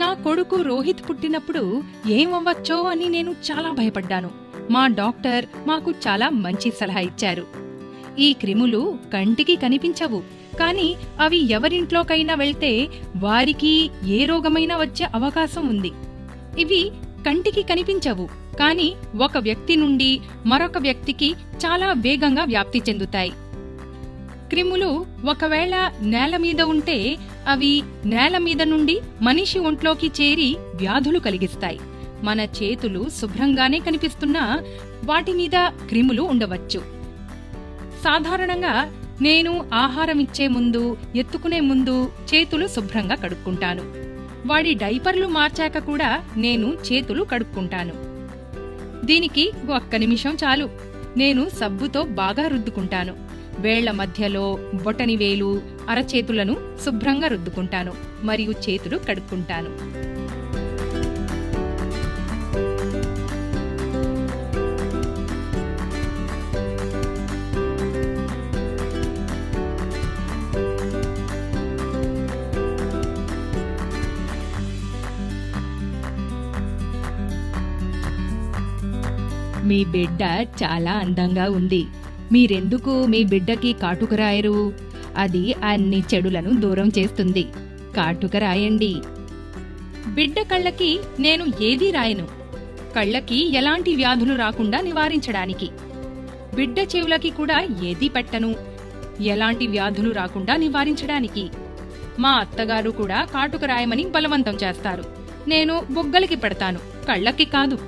నా కొడుకు రోహిత్ పుట్టినప్పుడు ఏమవ్వచ్చో అని నేను చాలా భయపడ్డాను. మా డాక్టర్ మాకు చాలా మంచి సలహా ఇచ్చారు. ఈ క్రిములు కంటికి కనిపించవు కానీ అవి ఎవరింట్లోకైనా వెళ్తే వారికి ఏ రోగమైనా వచ్చే అవకాశం ఉంది. ఇవి కంటికి కనిపించవు కానీ ఒక వ్యక్తి నుండి మరొక వ్యక్తికి చాలా వేగంగా వ్యాప్తి చెందుతాయి. క్రిములు ఒకవేళ నేల మీద ఉంటే అవి నేల మీద నుండి మనిషి ఒంట్లోకి చేరి వ్యాధులు కలిగిస్తాయి. మన చేతులు శుభ్రంగానే కనిపిస్తున్నా వాటి మీద క్రిములు ఉండవచ్చు. సాధారణంగా నేను ఆహారం ఇచ్చే ముందు ఎత్తుకునే ముందు చేతులు శుభ్రంగా కడుక్కుంటాను. వాడి డైపర్లు మార్చాక కూడా నేను చేతులు కడుక్కుంటాను. దీనికి ఒక్క నిమిషం చాలు. నేను సబ్బుతో బాగా రుద్దుకుంటాను. వేళ్ళ మధ్యలో బొటని వేలు అరచేతులను శుభ్రంగా రుద్దుకుంటాను మరియు చేతులు కడుక్కుంటాను. మీ బిడ్డ చాలా అందంగా ఉంది. మీరెందుకు మీ బిడ్డకి కాటుకరాయరు అది అన్ని చెడులను దూరం చేస్తుంది. కాటుకరాయండి బిడ్డ కళ్ళకి నేను ఏదీ రాయను. కళ్ళకి ఎలాంటి వ్యాధులు రాకుండా నివారించడానికి. బిడ్డ చెవులకి కూడా ఏదీ పెట్టను. ఎలాంటి వ్యాధులు రాకుండా నివారించడానికి. మా అత్తగారు కూడా కాటుక రాయమని బలవంతం చేస్తారు. నేను బొగ్గలకి పెడతాను. కళ్ళకి కాదు.